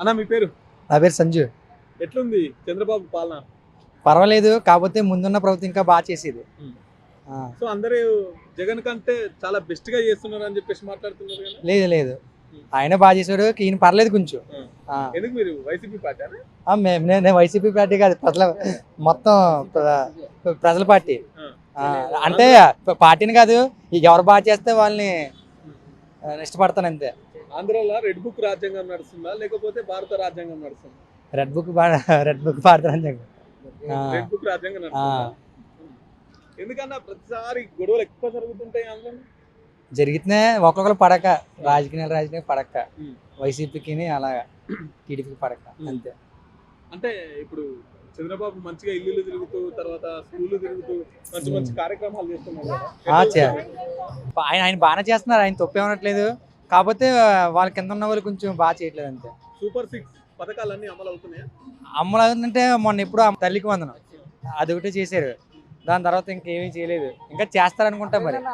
అన్న మీ పేరు? నా పేరు సంజు. ఎట్లుంది చంద్రబాబు పాలన? పర్వాలేదు కాకపోతే ముందున్న ప్రభుత్వం ఇంకా బాగా చేసేది. సో అందరూ జగన్ కంటే చాలా బెస్ట్గా చేస్తున్నారు అని చెప్పేసి మాట్లాడుతున్నారు కదా? లేదు లేదు. ఆయన బాగా చేశాడు ఈయన పర్లేదు కొంచెం. ఉమ్. ఆ, ఎందుకు మీరు వైసీపీ పార్టీ ఆ, మే- నేను నేను వైసీపీ పార్టీ కాదు ప్రజల మొత్తం ప్ర- ప్రజల పార్టీ. ఆ, అంటే ప- పార్టీని కాదు ఎవరు బాగా చేస్తే వాళ్ళని ఆ, ఇష్టపడతాను అంతే. ఆంధ్రాలో రెడ్ బుక్ రాజ్యాంగం నడుస్తుందా? లేకపోతే భారత రాజ్యాంగం నడుస్తుందా? రెడ్ బుక్ రెడ్ బుక్ చెప్పి ఆ. రెడ్ బుక్ రాజ్యాంగం ఎందుకన్నా ప్రతిసారి గొడవలు ఎక్కువ జరుగుతుంటాయి అందులో జరుగుతున్నాయి ఒక్కొక్కరు పడక. రాజకీయాలు రాజకీయ పడక. వైసీపీకి అలాగా టీడీపీకి పడక. అంతే. అంటే ఇప్పుడు చంద్రబాబు మంచిగా ఇల్లు తిరుగుతూ తర్వాత స్కూల్ తిరుగుతూ మంచి మంచి కార్యక్రమాలు చేస్తున్నారు? ఆయన ఆయన బాగానే చేస్తున్నారు. ఆయన తప్పేమనట్లేదు కాకపోతే వాళ్ళ కింద ఉన్న వాళ్ళు కొంచెం బాగా చేయట్లేదు అంతే. సూపర్ సిక్స్ పథకాలన్నీ అమలు అవుతున్నాయా అమ్మలు అంటే మొన్న ఎప్పుడు తల్లికి వందనం. అది ఒకటే చేశారు. దాని తర్వాత ఇంకేమీ చేయలేదు. ఇంకా చేస్తారనుకుంటా మరి.